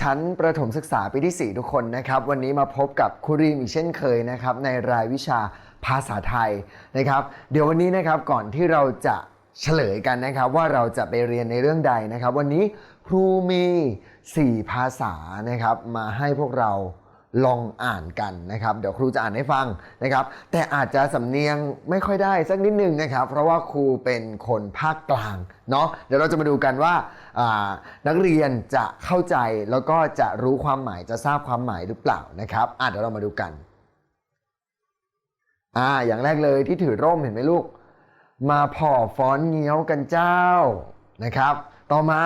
ชั้นประถมศึกษาปีที่ 4 ทุกคนนะครับ วันนี้มาพบกับครูรีมอีกเช่นเคยนะครับ ในรายวิชาภาษาไทยนะครับ เดี๋ยววันนี้นะครับก่อนที่เราจะเฉลยกันนะครับ ว่าเราจะไปเรียนในเรื่องใดนะครับ วันนี้ครูมี 4 ภาษานะครับ มาให้พวกเรา ลองอ่านกันนะครับ เดี๋ยวครูจะอ่านให้ฟังนะครับ แต่อาจจะสำเนียงไม่ค่อยได้สักนิดนึงนะครับ เพราะว่าครูเป็นคนภาคกลางเนาะเดี๋ยวเราจะมาดูกันว่านักเรียนจะเข้าใจแล้วก็จะรู้ความหมายจะทราบความหมายหรือเปล่านะครับอะเดี๋ยวเรามาดูกันอ่าอย่างแรกเลยที่ถือร่มเห็นไหมลูก มาผ่อฟ้อนเงี้ยวกันเจ้านะครับ ต่อมา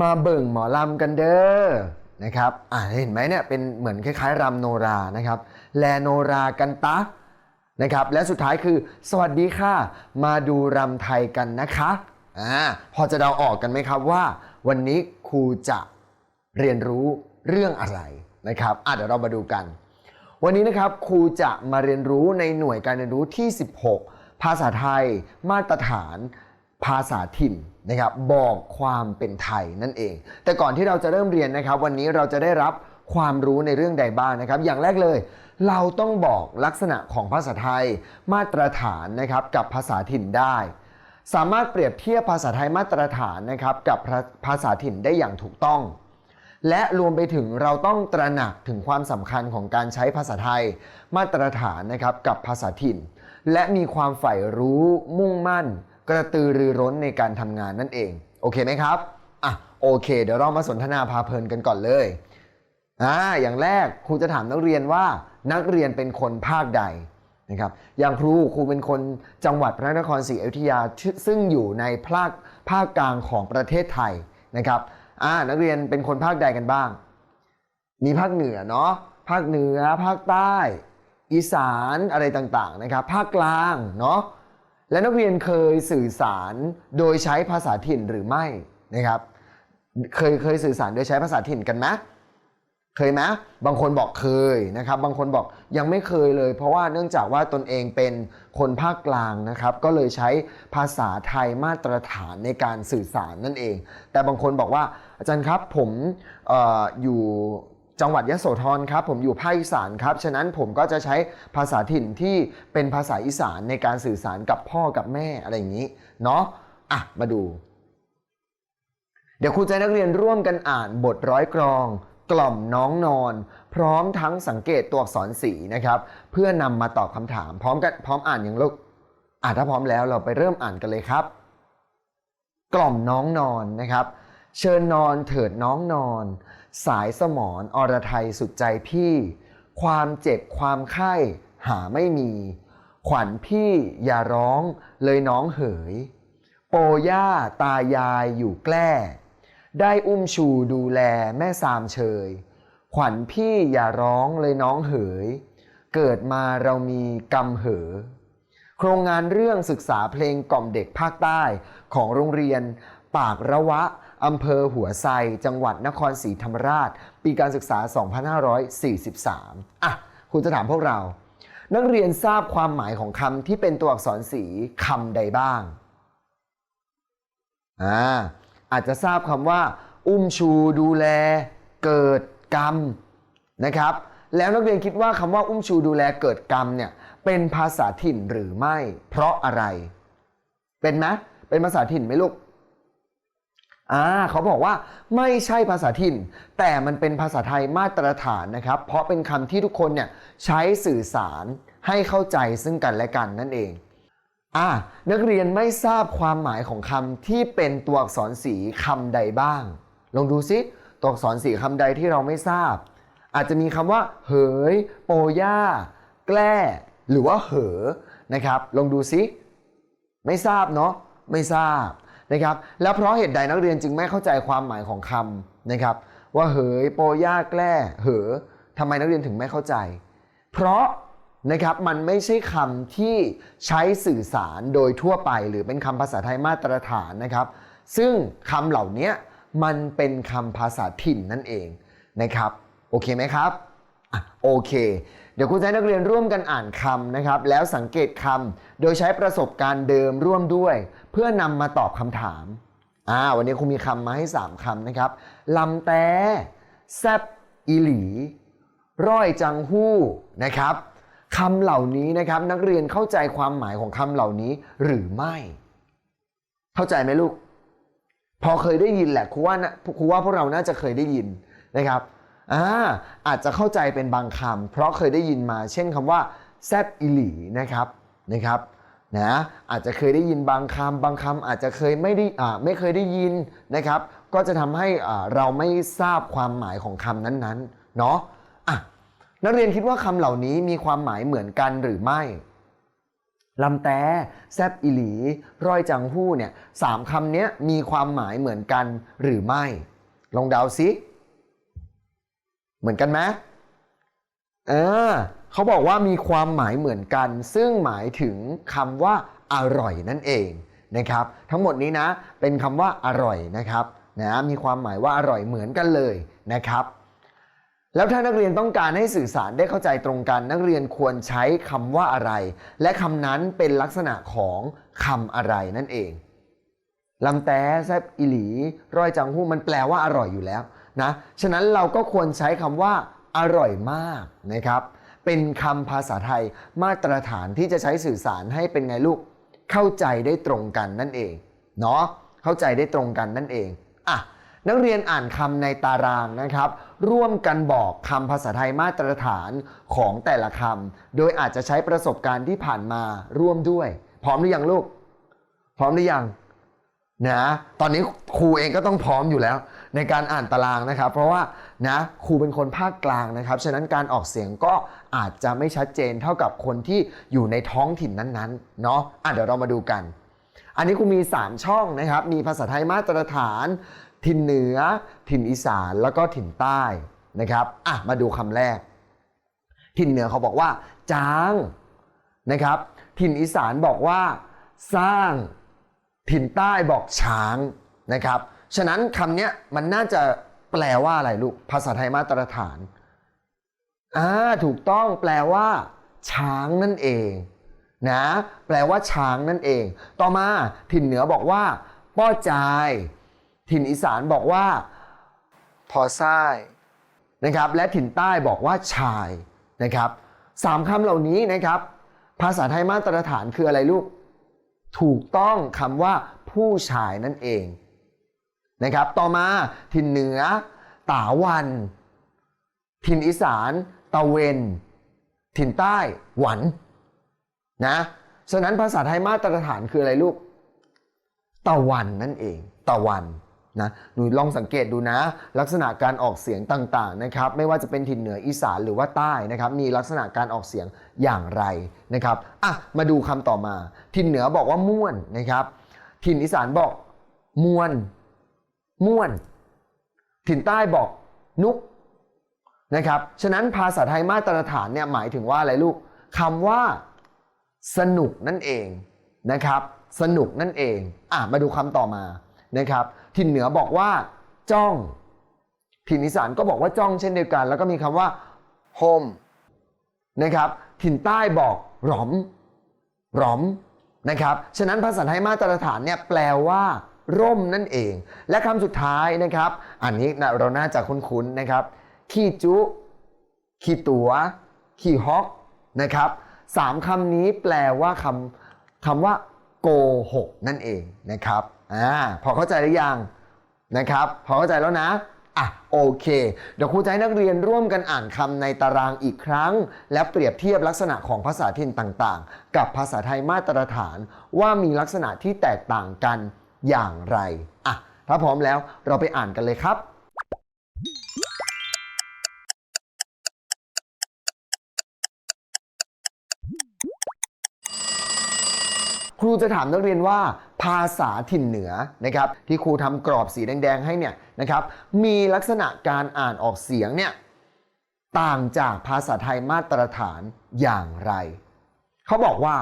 มาเบิ่งหมอลำกันเด้อ นะครับอ่าเห็นไหมเนี่ยเป็นเหมือนคล้ายๆรำโนรานะครับ แลโนรากันตะนะครับ และสุดท้ายคือ สวัสดีค่ะ มาดูรำไทยกันนะคะอ่าพอจะเดาออกกันไหมครับว่า วันนี้ครูจะเรียนรู้เรื่องอะไรนะครับอะเดี๋ยวเรามาดูกัน วันนี้นะครับครูจะมาเรียนรู้ในหน่วยการเรียนรู้ที่ 16 ภาษาไทย มาตรฐาน ภาษาถิ่นนะครับบอกความเป็นไทยนั่นเอง แต่ก่อนที่เราจะเริ่มเรียนนะครับ วันนี้เราจะได้รับความรู้ในเรื่องใดบ้างนะครับ อย่างแรกเลย เราต้องบอกลักษณะของภาษาไทยมาตรฐานนะครับกับภาษาถิ่นได้ สามารถเปรียบเทียบภาษาไทยมาตรฐานนะครับกับภาษาถิ่นได้อย่างถูกต้อง และรวมไปถึงเราต้องตระหนักถึงความสำคัญของการใช้ภาษาไทยมาตรฐานนะครับกับภาษาถิ่น และมีความใฝ่รู้มุ่งมั่น กระตือรือร้นในการทำงานนั่นเอง โอเคไหมครับอะโอเค เดี๋ยวเรามาสนทนาพาเพลินกันก่อนเลยอ่าอย่างแรกครูจะถามนักเรียนว่านักเรียนเป็นคนภาคใดนะครับอย่างครูครูเป็นคนจังหวัดพระนครศรีอยุธยาซึ่งอยู่ในภาคภาคกลางของประเทศไทยนะครับอ่านักเรียนเป็นคนภาคใดกันบ้าง มีภาคเหนือเนาะภาคเหนือภาคใต้ อีสานอะไรต่างๆนะครับ ภาคกลางเนาะ และนักเรียนเคยสื่อสารโดยใช้ภาษาถิ่นหรือไม่นะครับ เคยเคยสื่อสารโดยใช้ภาษาถิ่นกันไหมเคยไหมบางคนบอกเคยนะครับ บางคนบอกยังไม่เคยเลย เพราะว่าเนื่องจากว่าตนเองเป็นคนภาคกลางนะครับ ก็เลยใช้ภาษาไทยมาตรฐานในการสื่อสารนั่นเอง แต่บางคนบอกว่าอาจารย์ครับผมอออยู่ จังหวัดยโสธรครับผมอยู่ภาคอีสานครับฉะนั้นผมก็จะใช้ภาษาถิ่นที่เป็นภาษาอีสานในการสื่อสารกับพ่อกับแม่อะไรอย่างนี้เนาะอะมาดู เดี๋ยวครูให้นักเรียนร่วมกันอ่านบทร้อยกรอง กล่อมน้องนอน พร้อมทั้งสังเกตตัวอักษรสีนะครับ เพื่อนำมาตอบคำถาม พร้อมกันพร้อมอ่านอย่างลูกอ่าถ้าพร้อมแล้วเราไปเริ่มอ่านกันเลยครับ กล่อมน้องนอนนะครับ เชิญนอนเถิดน้องนอน สายสมอนอรไทยสุดใจพี่ ความเจ็บความไข้หาไม่มี ขวัญพี่อย่าร้องเลยน้องเหย โปย่าตายายอยู่แกล้ ได้อุ้มชูดูแลแม่สามเชย ขวัญพี่อย่าร้องเลยน้องเหย เกิดมาเรามีกรรมเหอ โครงงานเรื่องศึกษาเพลงกล่อมเด็กภาคใต้ของโรงเรียน ปากระวะ อำเภอหัวไซจังหวัดนครศรีธรรมราช ปีการศึกษา 2543 อะ คุณจะถามพวกเรา นักเรียนทราบความหมายของคำที่เป็นตัวอักษรสีคำใดบ้าง อ่า อาจจะทราบคำว่า อุ้มชูดูแล เกิดกรรมนะครับ แล้วนักเรียนคิดว่าคำว่าอุ้มชูดูแลเกิดกรรมเนี่ยเป็นภาษาถิ่นหรือไม่ เพราะอะไร เป็นไหมเป็นภาษาถิ่นไหมลูก อ่าเขาบอกว่าไม่ใช่ภาษาถิ่น แต่มันเป็นภาษาไทยมาตรฐานนะครับ เพราะเป็นคำที่ทุกคนเนี่ยใช้สื่อสารให้เข้าใจซึ่งกันและกันนั่นเองอ่านักเรียนไม่ทราบความหมายของคำที่เป็นตัวอักษรสีคำใดบ้าง ลองดูซิตัวอักษรสีคำใดที่เราไม่ทราบ อาจจะมีคำว่า เหย โปย่า แกล้ หรือว่าเหอนะครับ ลองดูซิ ไม่ทราบเนาะไม่ทราบ นะครับ แล้วเพราะเหตุใดนักเรียนจึงไม่เข้าใจความหมายของคำนะครับ ว่าเหยโปย่าแกล้เหอทำไมนักเรียนถึงไม่เข้าใจ เพราะนะครับมันไม่ใช่คำที่ใช้สื่อสารโดยทั่วไป หรือเป็นคำภาษาไทยมาตรฐานนะครับ ซึ่งคำเหล่านี้มันเป็นคำภาษาถิ่นนั่นเองนะครับ โอเคไหมครับอโอเค เดี๋ยวครูจะให้นักเรียนร่วมกันอ่านคำนะครับ แล้วสังเกตคำโดยใช้ประสบการณ์เดิมร่วมด้วย เพื่อนำมาตอบคำถามอ่าวันนี้ครูมีคำมาให้ 3คำนะครับลำแต่แซบอีหลี ร้อยจังหู้นะครับคำเหล่านี้นะครับนักเรียนเข้าใจความหมายของคำเหล่านี้หรือไม่ เข้าใจไหมลูก พอเคยได้ยินแหละครูว่านะครูว่าพวกเราน่าจะเคยได้ยินนะครับอ่าอาจจะเข้าใจเป็นบางคำเพราะเคยได้ยินมา เช่นคำว่าแซบอิหลีนะครับนะครับ นะอาจจะเคยได้ยินบางคำบางคำอาจจะเคยไม่ได้อ่าไม่เคยได้ยินนะครับ ก็จะทำให้อ่าเราไม่ทราบความหมายของคำนั้นๆเนาะอะนักเรียนคิดว่าคำเหล่านี้มีความหมายเหมือนกันหรือไม่ลำแต่แซบอิหลีร้อยจังหู้เนี่ยสามคำนี้มีความหมายเหมือนกันหรือไม่ ลองเดาซิ เหมือนกันไหมเออ เขาบอกว่ามีความหมายเหมือนกัน ซึ่งหมายถึงคำว่าอร่อยนั่นเองนะครับ ทั้งหมดนี้นะเป็นคำว่าอร่อยนะครับนะมีความหมายว่าอร่อยเหมือนกันเลยนะครับแล้วถ้านักเรียนต้องการให้สื่อสารได้เข้าใจตรงกัน นักเรียนควรใช้คำว่าอะไร และคำนั้นเป็นลักษณะของคำอะไรนั่นเองลำแต่แซบอิหลีร้อยจังหู้มันแปลว่าอร่อยอยู่แล้วนะฉะนั้นเราก็ควรใช้คำว่าอร่อยมากนะครับ เป็นคำภาษาไทยมาตรฐานที่จะใช้สื่อสารให้เป็นไงลูก เข้าใจได้ตรงกันนั่นเองเนาะเข้าใจได้ตรงกันนั่นเองอะนักเรียนอ่านคำในตารางนะครับ ร่วมกันบอกคำภาษาไทยมาตรฐานของแต่ละคำโดยอาจจะใช้ประสบการณ์ที่ผ่านมาร่วมด้วย พร้อมหรือยังลูก พร้อมหรือยังนะตอนนี้ครูเองก็ต้องพร้อมอยู่แล้ว ในการอ่านตารางนะครับ เพราะว่านะครูเป็นคนภาคกลางนะครับ ฉะนั้นการออกเสียงก็อาจจะไม่ชัดเจนเท่ากับคนที่อยู่ในท้องถิ่นนั้นๆเนาะอะเดี๋ยวเรามาดูกัน อันนี้ครูมี 3 ช่องนะครับ มีภาษาไทยมาตรฐาน ถิ่นเหนือ ถิ่นอีสานแล้วก็ถิ่นใต้นะครับอะมาดูคำแรก ถิ่นเหนือเขาบอกว่าจางนะครับ ถิ่นอีสานบอกว่า สร้าง ถิ่นใต้บอกช้างนะครับ ฉะนั้นคำเนี้ยมันน่าจะแปลว่าอะไรลูก ภาษาไทยมาตรฐานอ่าถูกต้องแปลว่า ช้างนั่นเองนะแปลว่าช้างนั่นเอง ต่อมาถิ่นเหนือบอกว่า ป้อจาย ถิ่นอีสานบอกว่า พอซ้ายนะครับ และถิ่นใต้บอกว่าชายนะครับสามคำเหล่านี้นะครับ ภาษาไทยมาตรฐานคืออะไรลูก ถูกต้องคำว่าผู้ชายนั่นเอง นะครับ ต่อมาถิ่นเหนือ ตาวัน ถิ่นอีสาน ตะเวน ถิ่นใต้หวันนะฉะนั้นภาษาไทยมาตรฐานคืออะไรลูก ตะวันนั่นเอง ตะวันนะหนูลองสังเกตดูนะ ลักษณะการออกเสียงต่างๆนะครับ ไม่ว่าจะเป็นถิ่นเหนืออีสานหรือว่าใต้นะครับ มีลักษณะการออกเสียงอย่างไรนะครับอะมาดูคำต่อมา ถิ่นเหนือบอกว่าม่วนนะครับ ถิ่นอีสานบอกมวน ม่วน ถิ่นใต้บอกนุกนะครับ ฉะนั้นภาษาไทยมาตรฐานเนี่ยหมายถึงว่าอะไรลูกคำว่า สนุกนั่นเองนะครับ สนุกนั่นเองอะมาดูคำต่อมานะครับ ถิ่นเหนือบอกว่า จ้อง ถิ่นอีสานก็บอกว่าจ้องเช่นเดียวกัน แล้วก็มีคำว่า home นะครับ ถิ่นใต้บอกหรอมหรอมนะครับ ฉะนั้นภาษาไทยมาตรฐานเนี่ยแปลว่า ร่มนั่นเอง และคำสุดท้ายนะครับ อันนี้นะเราน่าจะคุ้นๆนะครับ ขี้จุขี้ตัวขี้ฮอกนะครับสามคำนี้แปลว่าคำคำว่าโกหกนั่นเองนะครับอ่าพอเข้าใจหรือยังนะครับ พอเข้าใจแล้วนะอะโอเค เดี๋ยวครูจะให้นักเรียนร่วมกันอ่านคำในตารางอีกครั้ง และเปรียบเทียบลักษณะของภาษาถิ่นต่างๆ กับภาษาไทยมาตรฐาน ว่ามีลักษณะที่แตกต่างกัน อย่างไรอะถ้าพร้อมแล้วเราไปอ่านกันเลยครับ ครูจะถามนักเรียนว่า ภาษาถิ่นเหนือนะครับ ที่ครูทำกรอบสีแดงๆให้เนี่ยนะครับ มีลักษณะการอ่านออกเสียงเนี่ยต่างจากภาษาไทยมาตรฐานอย่างไร เขาบอกว่า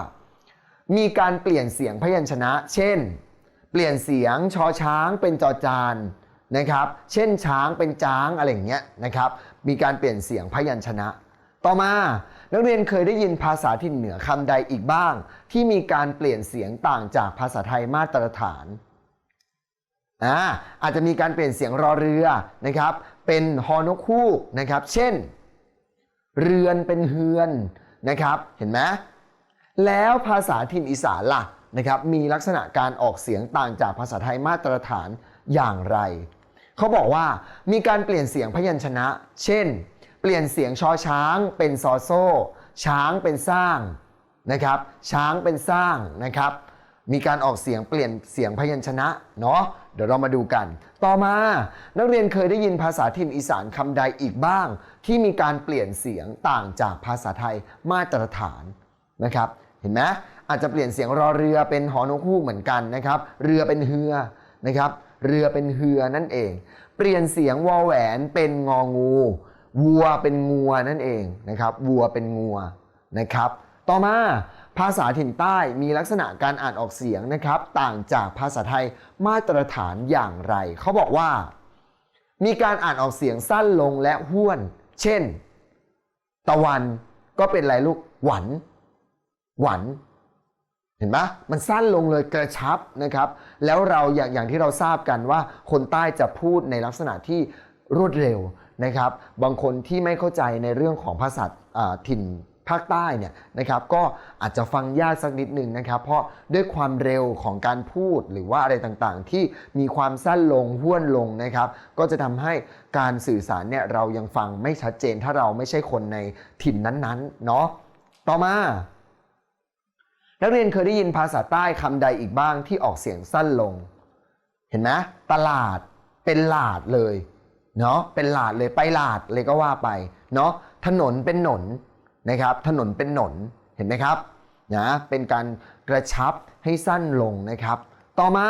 มีการเปลี่ยนเสียงพยัญชนะ เช่น เปลี่ยนเสียงชอช้างเป็นจอจานนะครับ เช่นช้างเป็นจ้างอะไรอย่างเงี้ยนะครับ มีการเปลี่ยนเสียงพยัญชนะ ต่อมา นักเรียนเคยได้ยินภาษาถิ่นเหนือคำใดอีกบ้าง ที่มีการเปลี่ยนเสียงต่างจากภาษาไทยมาตรฐานอ่าอาจจะมีการเปลี่ยนเสียงรอเรือนะครับ เป็นฮอนกฮูกนะครับ เช่น เรือนเป็นเฮือนนะครับ เห็นไหมแล้วภาษาถิ่นอีสานล่ะ นะครับมีลักษณะการออกเสียงต่างจากภาษาไทยมาตรฐานอย่างไร เขาบอกว่ามีการเปลี่ยนเสียงพยัญชนะ เช่น เปลี่ยนเสียงชอช้างเป็นซอโซ่ ช้างเป็นสร้างนะครับช้างเป็นสร้างนะครับมีการออกเสียงเปลี่ยนเสียงพยัญชนะเนาะเดี๋ยวเรามาดูกัน ต่อมานักเรียนเคยได้ยินภาษาถิ่นอีสานคำใดอีกบ้าง ที่มีการเปลี่ยนเสียงต่างจากภาษาไทยมาตรฐานนะครับ เห็นไหม อาจจะเปลี่ยนเสียงรอเรือเป็นหอนกฮูกเหมือนกันนะครับ เรือเป็นเฮือนะครับ เรือเป็นเฮือนั่นเอง เปลี่ยนเสียงวอแหวนเป็นงองู วัวเป็นงัวนั่นเองนะครับวัวเป็นงัวนะครับ ต่อมาภาษาถิ่นใต้มีลักษณะการอ่านออกเสียงนะครับ ต่างจากภาษาไทยมาตรฐานอย่างไร เขาบอกว่า มีการอ่านออกเสียงสั้นลงและห้วน เช่น ตะวันก็เป็นไรลูกหวัน หวัน เห็นไหมมันสั้นลงเลยกระชับนะครับ แล้วเราอย่างอย่างที่เราทราบกันว่าคนใต้จะพูดในลักษณะที่รวดเร็วนะครับ บางคนที่ไม่เข้าใจในเรื่องของภาษาถิ่นภาคใต้เนี่ยนะครับก็อาจจะฟังยากสักนิดหนึ่งนะครับ เพราะด้วยความเร็วของการพูดหรือว่าอะไรต่างๆ ที่มีความสั้นลงห้วนลงนะครับ ก็จะทำให้การสื่อสารเนี่ยเรายังฟังไม่ชัดเจนถ้าเราไม่ใช่คนในถิ่นนั้นๆเนาะต่อมา นักเรียนเคยได้ยินภาษาใต้คำใดอีกบ้างที่ออกเสียงสั้นลง เห็นไหมตลาดเป็นหลาดเลยเนาะเป็นหลาดเลยไปหลาดเลยก็ว่าไปเนาะถนนเป็นหนนนะครับ ถนนเป็นหนนเห็นไหมครับนะเป็นการกระชับให้สั้นลงนะครับ ต่อมา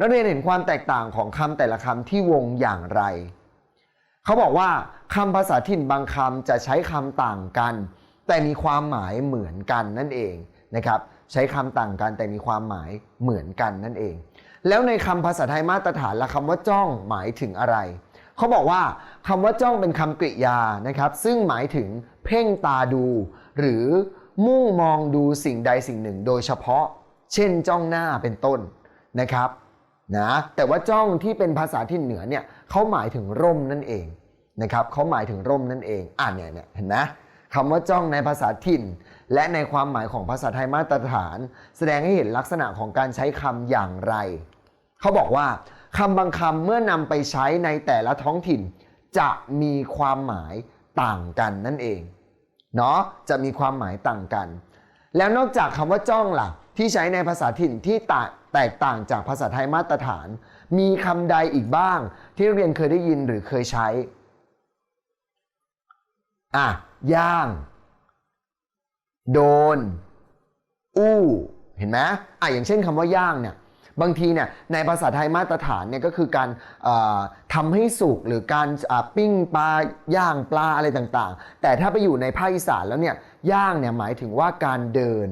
นักเรียนเห็นความแตกต่างของคำแต่ละคำที่วงอย่างไร เขาบอกว่าคำภาษาถิ่นบางคำจะใช้คำต่างกัน แต่มีความหมายเหมือนกันนั่นเองนะครับ ใช้คำต่างกันแต่มีความหมายเหมือนกันนั่นเอง แล้วในคำภาษาไทยมาตรฐานละคำว่าจ้องหมายถึงอะไร เขาบอกว่าคำว่าจ้องเป็นคำกริยานะครับ ซึ่งหมายถึงเพ่งตาดู หรือมุ่งมองดูสิ่งใดสิ่งหนึ่ง โดยเฉพาะ เช่น จ้องหน้าเป็นต้นนะครับนะแต่ว่าจ้องที่เป็นภาษาที่เหนือเนี่ยเขาหมายถึงร่มนั่นเองนะครับเขาหมายถึงร่มนั่นเองอ่านเนี่ยเนี่ยเห็นไหมคำว่าจ้องในภาษาถิ่น และในความหมายของภาษาไทยมาตรฐาน แสดงให้เห็นลักษณะของการใช้คำอย่างไร เขาบอกว่าคำบางคำเมื่อนำไปใช้ในแต่ละท้องถิ่น จะมีความหมายต่างกันนั่นเองเนาะจะมีความหมายต่างกัน แล้วนอกจากคำว่าจ้องล่ะ ที่ใช้ในภาษาถิ่นที่แตกแตกต่างจากภาษาไทยมาตรฐาน มีคำใดอีกบ้าง ที่เรียนเคยได้ยินหรือเคยใช้อะย่าง โดน อู้เห็นไหมอะอย่างเช่นคำว่าย่างเนี่ยบางทีเนี่ยในภาษาไทยมาตรฐานเนี่ยก็คือการเอ่อทำให้สุกหรือการปิ้งปลาย่างปลาอะไรต่างๆ แต่ถ้าไปอยู่ในภาคอีสานแล้วเนี่ยย่างเนี่ยหมายถึงว่าการเดิน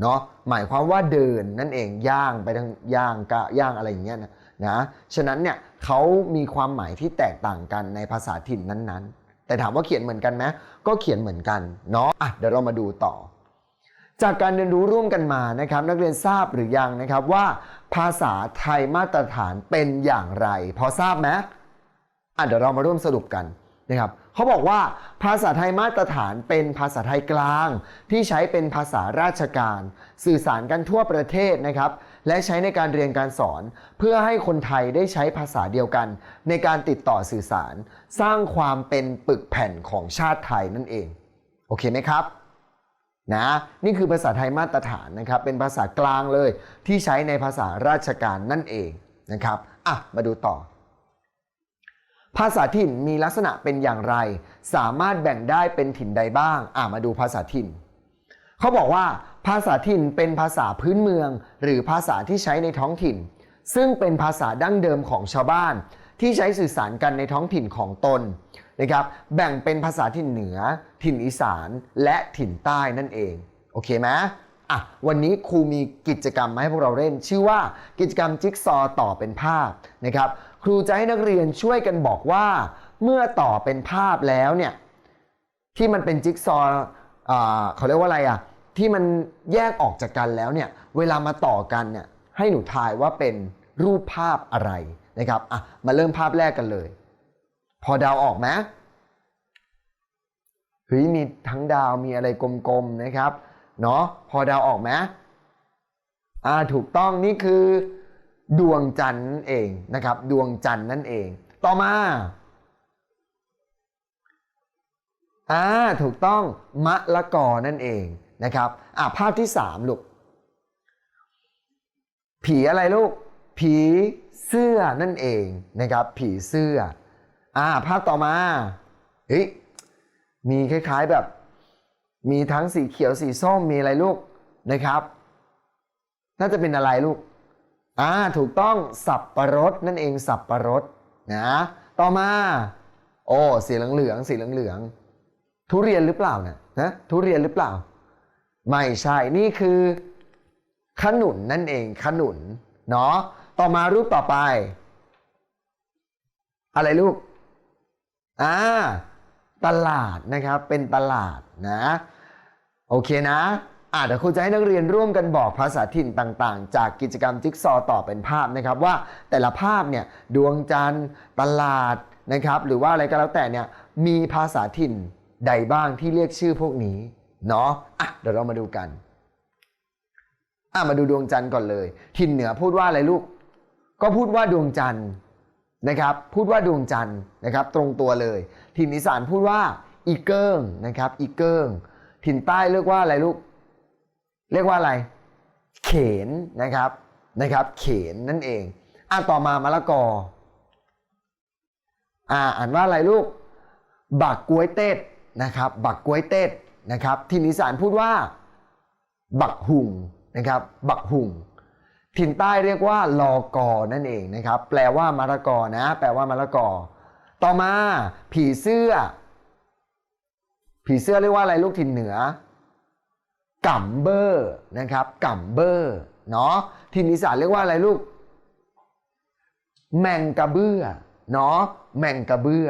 เนาะหมายความว่าเดินนั่นเองย่างไปทางย่างกะย่างอะไรอย่างเงี้ยนะนะฉะนั้นเนี่ยเขามีความหมายที่แตกต่างกันในภาษาถิ่นนั้นๆ แต่ถามว่าเขียนเหมือนกันไหมก็เขียนเหมือนกันเนาะอะเดี๋ยวเรามาดูต่อ จากการเรียนรู้ร่วมกันมานะครับ นักเรียนทราบหรือยังนะครับว่า ภาษาไทยมาตรฐานเป็นอย่างไร พอทราบไหมอะเดี๋ยวเรามาร่วมสรุปกันนะครับเขาบอกว่าภาษาไทยมาตรฐานเป็นภาษาไทยกลาง ที่ใช้เป็นภาษาราชการ สื่อสารกันทั่วประเทศนะครับ และใช้ในการเรียนการสอน เพื่อให้คนไทยได้ใช้ภาษาเดียวกัน ในการติดต่อสื่อสาร สร้างความเป็นปึกแผ่นของชาติไทยนั่นเอง โอเคไหมครับนะนี่คือภาษาไทยมาตรฐานนะครับ เป็นภาษากลางเลยที่ใช้ในภาษาราชการนั่นเองนะครับอะมาดูต่อ ภาษาถิ่นมีลักษณะเป็นอย่างไร สามารถแบ่งได้เป็นถิ่นใดบ้างอะมาดูภาษาถิ่น เขาบอกว่าภาษาถิ่นเป็นภาษาพื้นเมือง หรือภาษาที่ใช้ในท้องถิ่น ซึ่งเป็นภาษาดั้งเดิมของชาวบ้าน ที่ใช้สื่อสารกันในท้องถิ่นของตนนะครับแบ่งเป็นภาษาถิ่นเหนือ ถิ่นอีสาน และถิ่นใต้นั่นเองโอเคไหมอะวันนี้ครูมีกิจกรรมมาให้พวกเราเล่น ชื่อว่ากิจกรรมจิ๊กซอต่อเป็นภาพนะครับครูจะให้นักเรียนช่วยกันบอกว่า เมื่อต่อเป็นภาพแล้วเนี่ยที่มันเป็นจิ๊กซอ่เขาเรียกว่าอะไรอะ ที่มันแยกออกจากกันแล้วเนี่ยเวลามาต่อกันเนี่ยให้หนูทายว่าเป็นรูปภาพอะไรนะครับอะมาเริ่มภาพแรกกันเลย พอเดาวออกไหมเฮ้ยมีทั้งดาวมีอะไรกลมๆนะครับเนาะพอเดาวออกไหมอ่าถูกต้องนี่คือ ดวงจันทร์นั่นเองนะครับ ดวงจันทร์นั่นเอง ต่อมาอ่าถูกต้องมะละกอนั่นเอง นะครับอะภาพที่สามลูก ผีอะไรลูก ผีเสื้อนั่นเองนะครับผีเสื้ออ่าภาพต่อมาเฮ้ยมีคล้ายๆแบบ มีทั้งสีเขียวสีส้มมีอะไรลูกนะครับ น่าจะเป็นอะไรลูกอ่าถูกต้องสับประรดนั่นเองสับประรดนะต่อมา โอ้สีเหลืองๆสีเหลืองๆทุเรียนหรือเปล่าเนี่ยนะทุเรียนหรือเปล่า ไม่ใช่นี่คือขนุนนั่นเองขนุนเนาะต่อมารูปต่อไป อะไรลูกอ่าตลาดนะครับเป็นตลาดนะโอเคนะอ่าเดี๋ยวครูจะให้นักเรียนร่วมกันบอกภาษาถิ่นต่างๆ จากกิจกรรมจิ๊กซอว์ต่อเป็นภาพนะครับ ว่าแต่ละภาพเนี่ยดวงจันทร์ตลาดนะครับ หรือว่าอะไรก็แล้วแต่เนี่ยมีภาษาถิ่นใดบ้างที่เรียกชื่อพวกนี้ เนาะอะเดี๋ยวเรามาดูกันอะมาดูดวงจันทร์ก่อนเลยถิ่นเหนือพูดว่าอะไรลูก ก็พูดว่าดวงจันทร์นะครับ พูดว่าดวงจันทร์นะครับ ตรงตัวเลยถิ่นอีสานพูดว่าอีเกิ้งนะครับ อีเกิ้งถิ่นใต้เรียกว่าอะไรลูก เรียกว่าอะไร เขนนะครับนะครับ เขนนั่นเองอะต่อมามะละกออ่าอ่านว่าอะไรลูก บักกล้วยเต็ดนะครับ บักกล้วยเต็ด นะครับถิ่นอีสานพูดว่า บักหุงนะครับ บักหุงถิ่นใต้เรียกว่าลอกอนั่นเองนะครับ แปลว่ามะละกอนะ แปลว่ามะละกอ ต่อมา ผีเสื้อ ผีเสื้อเรียกว่าอะไรลูกถิ่นเหนือกัมเบอร์นะครับกัมเบอร์เนาะถิ่นอีสานเรียกว่าอะไรลูก แมงกระเบื้อเนาะแมงกระเบื้อ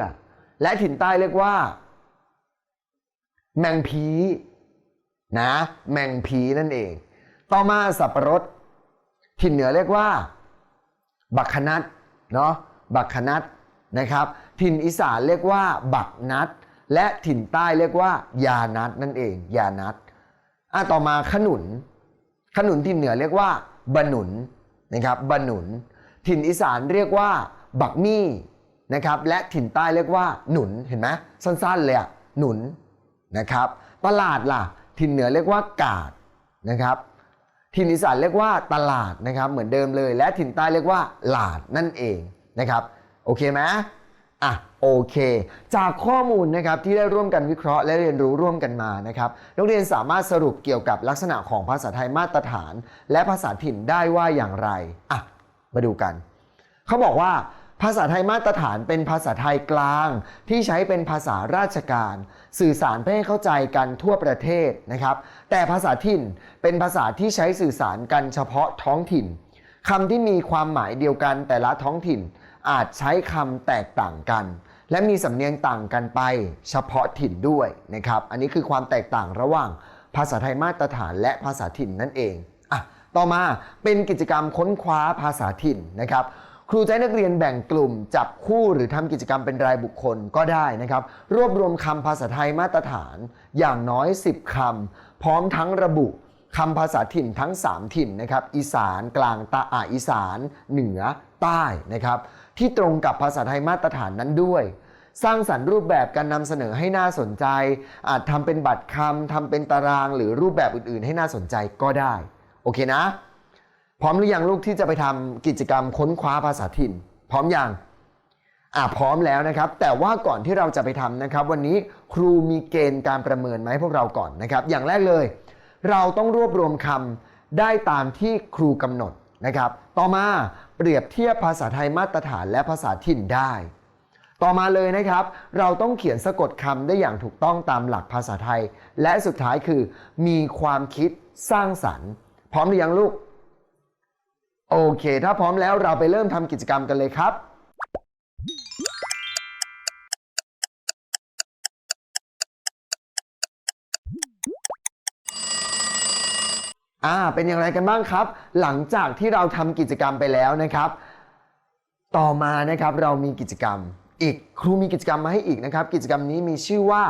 และถิ่นใต้เรียกว่า แมงผีนะ แมงผีนั่นเอง ต่อมาสับปะรดถิ่นเหนือเรียกว่า บักขนัดเนาะบักขนัดนะครับ ถิ่นอีสานเรียกว่า บักนัด และถิ่นใต้เรียกว่า ยานัดนั่นเอง ยานัดอะต่อมาขนุน ขนุนถิ่นเหนือเรียกว่าบะหนุนนะครับบะหนุน ถิ่นอีสานเรียกว่า บักมี่นะครับ และถิ่นใต้เรียกว่า หนุนเห็นไหมสั้นๆเลยอะหนุน นะครับ ตลาดล่ะ ถิ่นเหนือเรียกว่ากาดนะครับ ถิ่นอีสานเรียกว่าตลาดนะครับ เหมือนเดิมเลย และถิ่นใต้เรียกว่าหลาดนั่นเองนะครับ โอเคไหมอะโอเค จากข้อมูลนะครับที่ได้ร่วมกันวิเคราะห์และเรียนรู้ร่วมกันมานะครับนักเรียนสามารถสรุปเกี่ยวกับลักษณะของภาษาไทยมาตรฐาน และภาษาถิ่นได้ว่าอย่างไรอะมาดูกัน เขาบอกว่า ภาษาไทยมาตรฐานเป็นภาษาไทยกลาง ที่ใช้เป็นภาษาราชการ สื่อสารเพื่อให้เข้าใจกันทั่วประเทศนะครับ แต่ภาษาถิ่นเป็นภาษาที่ใช้สื่อสารกันเฉพาะท้องถิ่นคำที่มีความหมายเดียวกันแต่ละท้องถิ่น อาจใช้คำแตกต่างกัน และมีสำเนียงต่างกันไป เฉพาะถิ่นด้วยนะครับ อันนี้คือความแตกต่างระหว่าง ภาษาไทยมาตรฐานและภาษาถิ่นนั่นเองอะต่อมาเป็นกิจกรรมค้นคว้าภาษาถิ่นนะครับ ครูจะให้นักเรียนแบ่งกลุ่ม จับคู่หรือทำกิจกรรมเป็นรายบุคคลก็ได้นะครับ รวบรวมคำภาษาไทยมาตรฐานอย่างน้อย 10 คำ พร้อมทั้งระบุคำภาษาถิ่นทั้ง 3 ถิ่นนะครับอีสานกลางตาอาอีสาน เหนือใต้นะครับ ที่ตรงกับภาษาไทยมาตรฐานนั้นด้วย สร้างสรรค์รูปแบบการนำเสนอให้น่าสนใจ อาจทำเป็นบัตรคำทำเป็นตาราง หรือรูปแบบอื่น ๆ ให้น่าสนใจก็ได้ โอเคนะ พร้อมหรือยังลูกที่จะไปทำกิจกรรมค้นคว้าภาษาถิ่น พร้อมอยังอะพร้อมแล้วนะครับ แต่ว่าก่อนที่เราจะไปทำนะครับ วันนี้ครูมีเกณฑ์การประเมินมให้พวกเราก่อนนะครับ อย่างแรกเลย เราต้องรวบรวมคำได้ตามที่ครูกำหนดนะครับ ต่อมาเปรียบเทียบภาษาไทยมาตรฐานและภาษาถิ่นได้ ต่อมาเลยนะครับ เราต้องเขียนสะกดคำได้อย่างถูกต้องตามหลักภาษาไทย และสุดท้ายคือ มีความคิดสร้างสรรค์ พร้อมหรือยังลูก โอเค ถ้าพร้อมแล้วเราไปเริ่มทำกิจกรรมกันเลยครับ อ่า เป็นอย่างไรกันบ้างครับ หลังจากที่เราทำกิจกรรมไปแล้วนะครับ ต่อมานะครับเรามีกิจกรรมอีกครูมีกิจกรรมมาให้อีกนะครับ กิจกรรมนี้มีชื่อว่า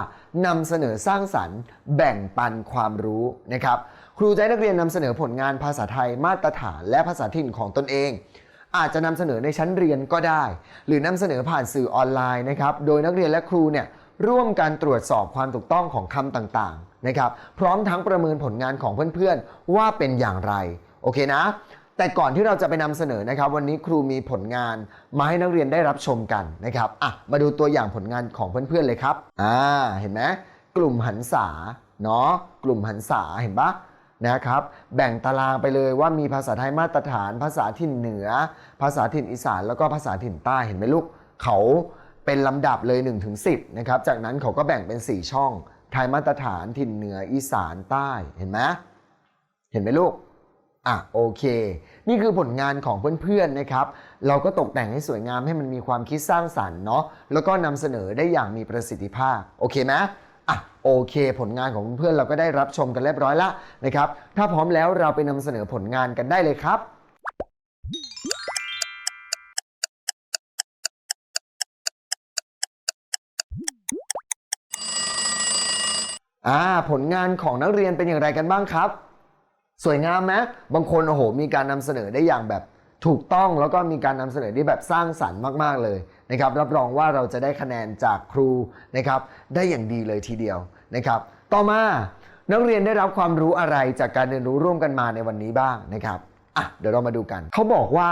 นำเสนอสร้างสรรค์ แบ่งปันความรู้นะครับ ครูจะให้นักเรียนนำเสนอผลงานภาษาไทยมาตรฐานและภาษาถิ่นของตนเอง อาจจะนำเสนอในชั้นเรียนก็ได้ หรือนำเสนอผ่านสื่อออนไลน์นะครับโดยนักเรียนและครูเนี่ยร่วมกันตรวจสอบความถูกต้องของคำต่างๆนะครับพร้อมทั้งประเมินผลงานของเพื่อนๆ ว่าเป็นอย่างไรโอเคนะ แต่ก่อนที่เราจะไปนำเสนอนะครับ วันนี้ครูมีผลงานมาให้นักเรียนได้รับชมกันนะครับอะมาดูตัวอย่างผลงานของเพื่อนๆเลยครับอ่าเห็นไหมกลุ่มหันษาเนาะกลุ่มหันษาเห็นปะ นะครับ แบ่งตารางไปเลยว่ามีภาษาไทยมาตรฐาน ภาษาถิ่นเหนือ ภาษาถิ่นอีสาน แล้วก็ภาษาถิ่นใต้เห็นไหมลูก เขาเป็นลำดับเลย1นถึงสินะครับ จากนั้นเขาก็แบ่งเป็น 4 ช่อง ไทยมาตรฐานถิ่นเหนืออีสานใต้เห็นไหมเห็นไหมลูกอะโอเค นี่คือผลงานของเพื่อนๆนะครับ เราก็ตกแต่งให้สวยงามให้มันมีความคิดสร้างสรรค์เนาะแล้วก็นำเสนอได้อย่างมีประสิทธิภาพ โอเคไหม โอเค ผลงานของเพื่อนเราก็ได้รับชมกันเรียบร้อยละนะครับ ถ้าพร้อมแล้วเราไปนำเสนอผลงานกันได้เลยครับอ่าผลงานของนักเรียนเป็นอย่างไรกันบ้างครับ สวยงามไหมบางคนโอ้โหมีการนำเสนอได้อย่างแบบ ถูกต้องแล้วก็มีการนำเสนอที่แบบสร้างสรรค์มาก ๆ เลยนะครับรับรองว่าเราจะได้คะแนนจากครูนะครับได้อย่างดีเลยทีเดียวนะครับ ต่อมานักเรียนได้รับความรู้อะไรจากการเรียนรู้ร่วมกันมาในวันนี้บ้างนะครับอะเดี๋ยวเรามาดูกัน เขาบอกว่า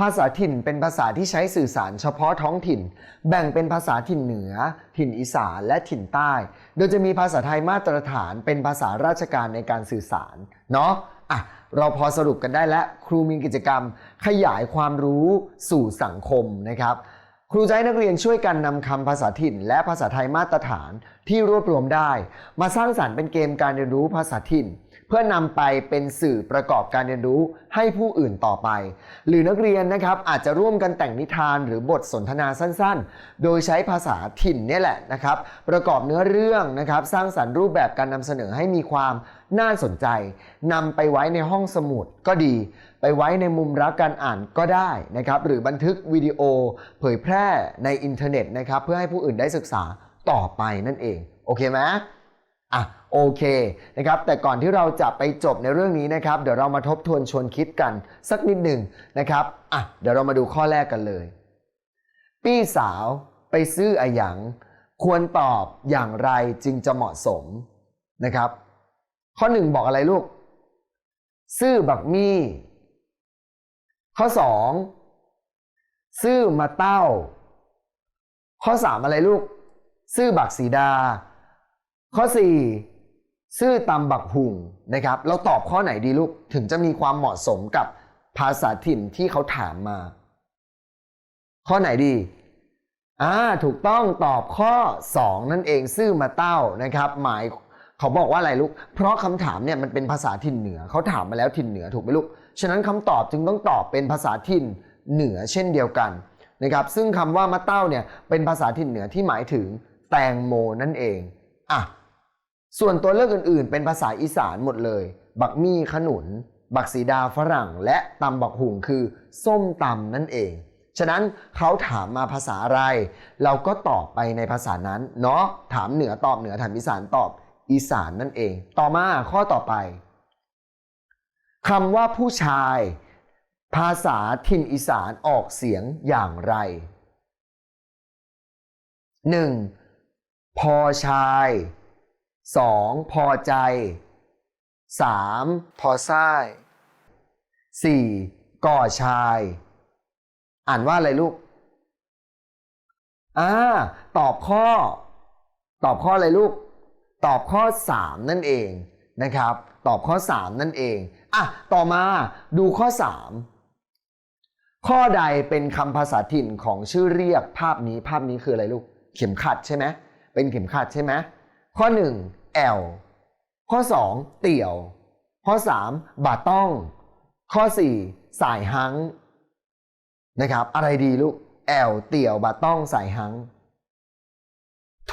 ภาษาถิ่นเป็นภาษาที่ใช้สื่อสารเฉพาะท้องถิ่น แบ่งเป็นภาษาถิ่นเหนือ ถิ่นอีสานและถิ่นใต้ โดยจะมีภาษาไทยมาตรฐานเป็นภาษาราชการในการสื่อสารเนาะอะ เราพอสรุปกันได้แล้วครูมีกิจกรรมขยายความรู้สู่สังคมนะครับ ครูจะให้นักเรียนช่วยกันนำคำภาษาถิ่น และภาษาไทยมาตรฐานที่รวบรวมได้ มาสร้างสรรค์เป็นเกมการเรียนรู้ภาษาถิ่น เพื่อนำไปเป็นสื่อประกอบการเรียนรู้ให้ผู้อื่นต่อไป หรือนักเรียนนะครับอาจจะร่วมกันแต่งนิทานหรือบทสนทนาสั้นๆ โดยใช้ภาษาถิ่นนี่แหละนะครับ ประกอบเนื้อเรื่องนะครับ สร้างสรรค์รูปแบบการนำเสนอให้มีความ น่าสนใจนำไปไว้ในห้องสมุดก็ดี ไปไว้ในมุมรักการอ่านก็ได้นะครับหรือบันทึกวิดีโอเผยแพร่ในอินเทอร์เน็ตนะครับเพื่อให้ผู้อื่นได้ศึกษาต่อไปนั่นเอง โอเคไหมอะโอเคนะครับแต่ก่อนที่เราจะไปจบในเรื่องนี้นะครับเดี๋ยวเรามาทบทวนชวนคิดกันสักนิดหนึ่งนะครับอะเดี๋ยวเรามาดูข้อแรกกันเลยปี้สาวไปซื้ออะหยังควรตอบอย่างไรจึงจะเหมาะสมนะครับ ข้อหนึ่งบอกอะไรลูก ซื้อบักมี่ ข้อสองซื้อมาเต้า ข้อสามอะไรลูก ซื้อบักสีดา ข้อสี่ซื้อตำบักหุงนะครับ เราตอบข้อไหนดีลูก ถึงจะมีความเหมาะสมกับภาษาถิ่นที่เขาถามมา ข้อไหนดีอ่าถูกต้องตอบข้อ 2 นั่นเอง ซื่อมาเต้านะครับ หมาย เขาบอกว่าอะไรลูก เพราะคำถามเนี่ยมันเป็นภาษาถิ่นเหนือ เขาถามมาแล้วถิ่นเหนือถูกไหมลูก ฉะนั้นคำตอบจึงต้องตอบเป็นภาษาถิ่นเหนือเช่นเดียวกันนะครับ ซึ่งคำว่ามะเต้าเนี่ยเป็นภาษาถิ่นเหนือที่หมายถึงแตงโมนั่นเอง อะ ส่วนตัวเลือกอื่นๆ เป็นภาษาอีสานหมดเลย บักมี่ขนุน บักสีดาฝรั่ง และตำบักหุงคือส้มตำนั่นเอง ฉะนั้นเขาถามมาภาษาอะไร เราก็ตอบไปในภาษานั้น เนาะ ถามเหนือตอบเหนือ ถามอีสานตอบ อีสานนั่นเอง ต่อมาข้อต่อไปคำว่าผู้ชาย ภาษาถิ่นอีสานออกเสียงอย่างไร 1. พอชาย 2. พอใจ 3. พอซ้าย 4. ก่อชาย อ่านว่าอะไรลูกอ่าตอบข้อ ตอบข้ออะไรลูก ตอบข้อ 3 นั่นเองนะครับ ตอบข้อ 3 นั่นเองอะต่อมาดูข้อ 3 ข้อใดเป็นคำภาษาถิ่นของชื่อเรียกภาพนี้ภาพนี้คืออะไรลูก เข็มขัดใช่ไหมเป็นเข็มขัดใช่ไหมข้อ 1 แอลข้อ 2 เตี่ยว ข้อ 3 บาต้อง ข้อ 4 สายหังนะครับ อะไรดีลูกแอลเตี่ยวบาต้องสายหัง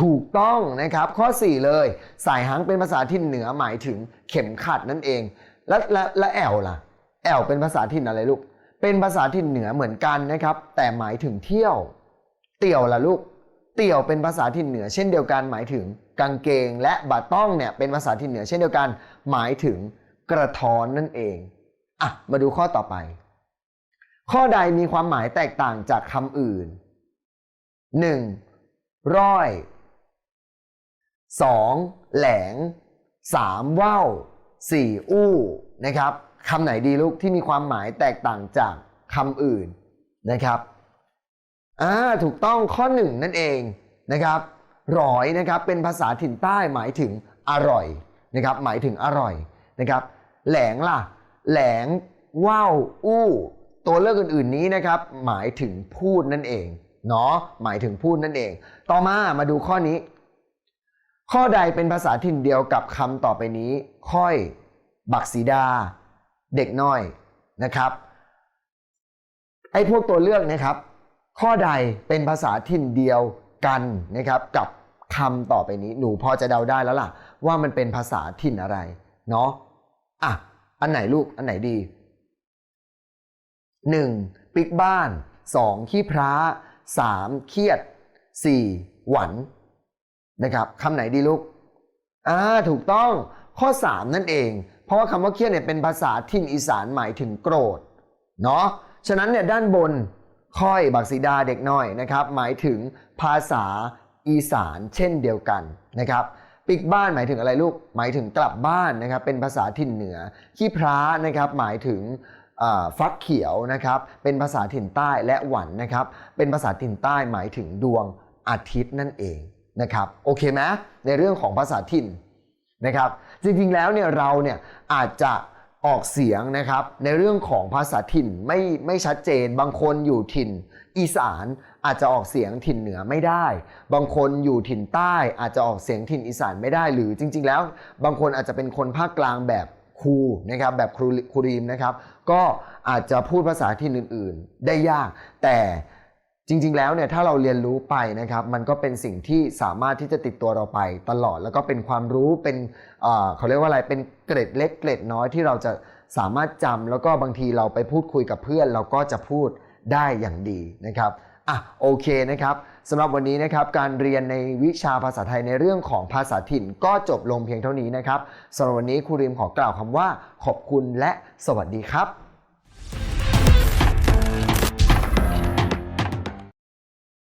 ถูกต้องนะครับ ข้อ 4 เลย สายหางเป็นภาษาถิ่เหนือหมายถึงเข็มขัดนั่นเอง และและและแอลล่ะ แอลเป็นภาษาถิ่อะไรลูก เป็นภาษาถิ่เหนือเหมือนกันนะครับ แต่หมายถึงเที่ยว เตี่ยวล่ะลูก เตี่ยวเป็นภาษาถิ่เหนือ เช่นเดียวกัน หมายถึงกางเกง และบาต้องเนี่ยเป็นภาษาถิ่เหนือ เช่นเดียวกัน หมายถึงกระท้อนนั่นเองอะมาดูข้อต่อไป ข้อใดมีความหมายแตกต่างจากคำอื่น 1. ร้อย 2. แหลง 3. ว่าว 4. อู้นะครับคำไหนดีลูกที่มีความหมายแตกต่างจากคำอื่นนะครับอ่าถูกต้องข้อหนึ่งนั่นเองนะครับร้อยนะครับเป็นภาษาถิ่นใต้หมายถึงอร่อยนะครับหมายถึงอร่อยนะครับแหลงล่ะ แหลงว่าวอู้ ตัวเลือกอื่นๆนี้นะครับหมายถึงพูดนั่นเองเนาะหมายถึงพูดนั่นเอง ต่อมามาดูข้อนี้ ข้อใดเป็นภาษาถิ่นเดียวกับคำต่อไปนี้ ค่อย บักสีดา เด็กน้อยนะครับ ไอ้พวกตัวเลือกนะครับ ข้อใดเป็นภาษาถิ่นเดียวกันนะครับ กับคำต่อไปนี้ หนูพอจะเดาได้แล้วล่ะ ว่ามันเป็นภาษาถิ่นอะไร เนาะอะ อันไหนลูก อันไหนดี 1. ปิกบ้าน 2. ขี้พระ 3. เครียด 4. หวัน นะครับคำไหนดีลูกอ่าถูกต้องข้อ 3 นั่นเอง เพราะว่าคำว่าเครียดเนี่ยเป็นภาษาถิ่นอีสานหมายถึงโกรธเนาะฉะนั้นเนี่ยด้านบนค่อยบักสีดาเด็กน้อยนะครับหมายถึงภาษาอีสานเช่นเดียวกันนะครับปิกบ้านหมายถึงอะไรลูกหมายถึงกลับบ้านนะครับเป็นภาษาถิ่นเหนือขี้พร้านะครับหมายถึงฟักเขียวนะครับเป็นภาษาถิ่นใต้และหวันนะครับเป็นภาษาถิ่นใต้หมายถึงดวงอาทิตย์นั่นเอง นะครับโอเคไหมในเรื่องของภาษาถิ่นนะครับ จริงๆแล้วเนี่ยเราเนี่ยอาจจะออกเสียงนะครับในเรื่องของภาษาถิ่นไม่ไม่ชัดเจน บางคนอยู่ถิ่นอีสานอาจจะออกเสียงถิ่นเหนือไม่ได้ บางคนอยู่ถิ่นใต้อาจจะออกเสียงถิ่นอีสานไม่ได้ หรือจริง ๆ แล้ว บางคนอาจจะเป็นคนภาคกลางแบบครูนะครับแบบครูครูรีมนะครับ ก็อาจจะพูดภาษาถิ่นอื่น ๆ ได้ยาก แต่ จริงๆ แล้วเนี่ยถ้าเราเรียนรู้ไปนะครับ มันก็เป็นสิ่งที่สามารถที่จะติดตัวเราไปตลอด แล้วก็เป็นความรู้เป็นเเขาเรียกว่าอะไรเป็นเกร็ดเล็กเกร็ดน้อยที่เราจะสามารถจำแล้วก็บางทีเราไปพูดคุยกับเพื่อน เราก็จะพูดได้อย่างดีนะครับอะโอเคนะครับสำหรับวันนี้นะครับการเรียนในวิชาภาษาไทยในเรื่องของภาษาถิ่นก็จบลงเพียงเท่านี้นะครับสำหรับวันนี้ครูริมขอกล่าวคำว่า ขอบคุณและสวัสดีครับ